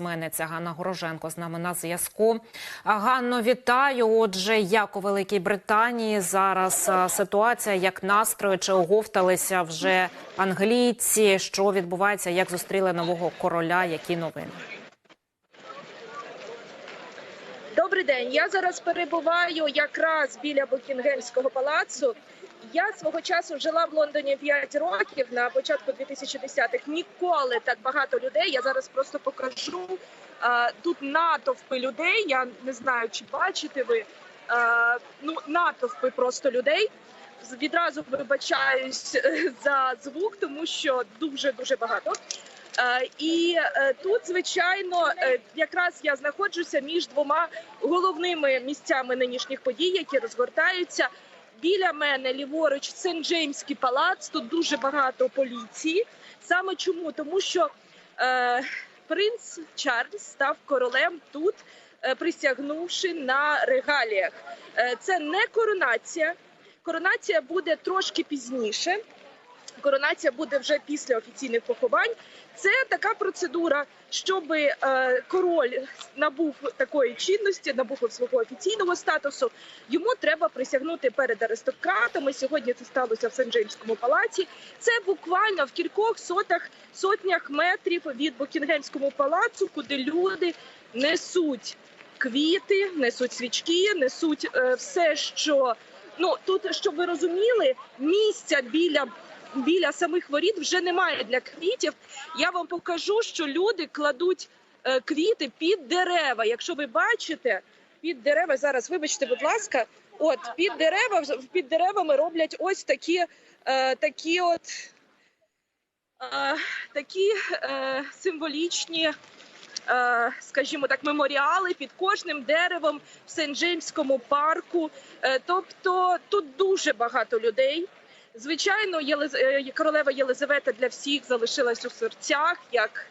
письменниця Ганна Гороженко з нами на зв'язку. Ганно, вітаю. Отже, як у Великій Британії зараз ситуація, як настрої, чи оговталися вже англійці? Що відбувається? Як зустріли нового короля? Які новини? Добрий день. Я зараз перебуваю якраз біля Букінгемського палацу. Я свого часу жила в Лондоні 5 років на початку 2010-х. Ніколи так багато людей. Я зараз просто покажу. Тут натовпи людей. Я не знаю, чи бачите ви. Ну, натовпи просто людей. Відразу вибачаюсь е, за звук, тому що дуже дуже багато. І е, тут, звичайно, е, якраз я знаходжуся між двома головними місцями нинішніх подій, які розгортаються. Біля мене ліворуч Сент Джеймський палац. Тут дуже багато поліції. Саме чому? Тому що е, принц Чарльз став королем тут, е, присягнувши на регаліях. Е, це не коронація. Коронація буде трошки пізніше. Коронація буде вже після офіційних поховань. Це така процедура, щоб е, король набув такої чинності, набув свого офіційного статусу. Йому треба присягнути перед аристократами. Сьогодні це сталося в Сент-Джеймському палаці. Це буквально в кількох сотах сотнях метрів від Букінгемського палацу, куди люди несуть квіти, несуть свічки, несуть е, все, що ну тут, щоб ви розуміли, місця біля. Біля самих воріт вже немає для квітів. Я вам покажу, що люди кладуть е, квіти під дерева. Якщо ви бачите, під дерева зараз, вибачте, будь ласка, от під дерева під деревами роблять ось такі, е, такі от е, такі е, символічні. е, Скажімо так, меморіали під кожним деревом в Сент-Джеймському парку. Тобто тут дуже багато людей. Звичайно, е, королева Єлизавета для всіх залишилась у серцях, як,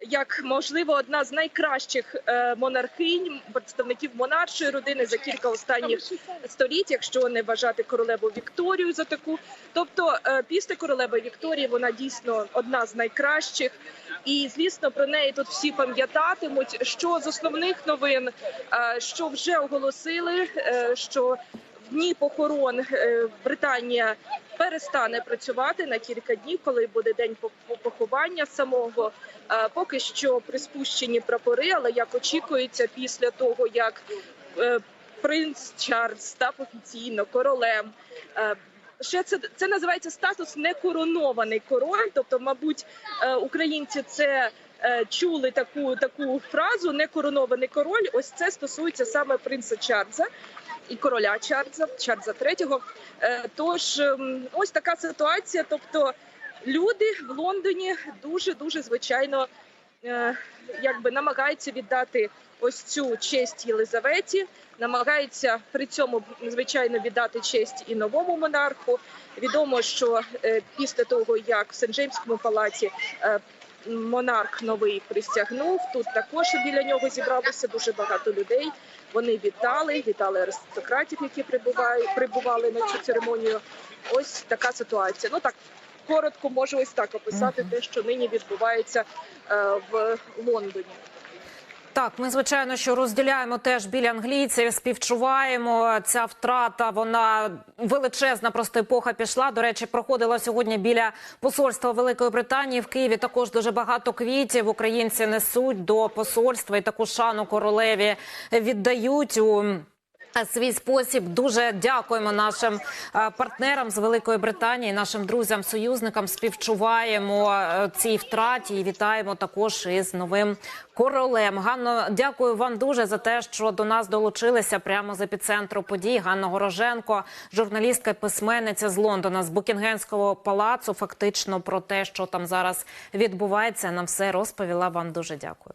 як можливо, одна з найкращих е, монархинь, представників монаршої родини за кілька останніх століть, якщо не вважати королеву Вікторію за таку. Тобто, е, після королеви Вікторії вона дійсно одна з найкращих. І звісно, про неї тут всі пам'ятатимуть. Що з основних новин, що вже оголосили, що дні похорон Британія перестане працювати на кілька днів, коли буде день по- по- поховання самого. Е, Поки що приспущені прапори, але як очікується, після того як е, принц Чарльз став офіційно королем. е, Ще це це називається статус некоронований король. Тобто, мабуть, українці це чули таку таку фразу некоронований король. Ось це стосується саме принца Чарльза і короля Чарльза, Чарльза III. Е, Тож ем, ось така ситуація. Тобто люди в Лондоні дуже дуже звичайно е, якби намагаються віддати ось цю честь Єлизаветі, намагаються при цьому звичайно віддати честь і новому монарху. Відомо, що е, після того як в Сент-Джеймському палаці е, монарх новий присягнув, тут також біля нього зібралося дуже багато людей. Вони вітали, вітали аристократів, які прибувають, прибували на цю церемонію. Ось така ситуація. Ну так коротко можу ось так описати те, що нині відбувається е, в Лондоні. Так, ми звичайно, що розділяємо теж біля англійців, співчуваємо. Ця втрата вона величезна. Просто епоха пішла. До речі, проходила сьогодні біля посольства Великої Британії в Києві. Також дуже багато квітів. Українці несуть до посольства і таку шану королеві віддають у. Свій спосіб дуже дякуємо нашим е, партнерам з Великої Британії, нашим друзям, союзникам. Співчуваємо е, цій втраті і вітаємо також із новим королем. Ганно, дякую вам дуже за те, що до нас долучилися прямо з епіцентру подій. Ганна Гороженко, журналістка, письменниця з Лондона, з Букінгемського палацу. Фактично про те, що там зараз відбувається, нам все розповіла. Вам дуже дякую.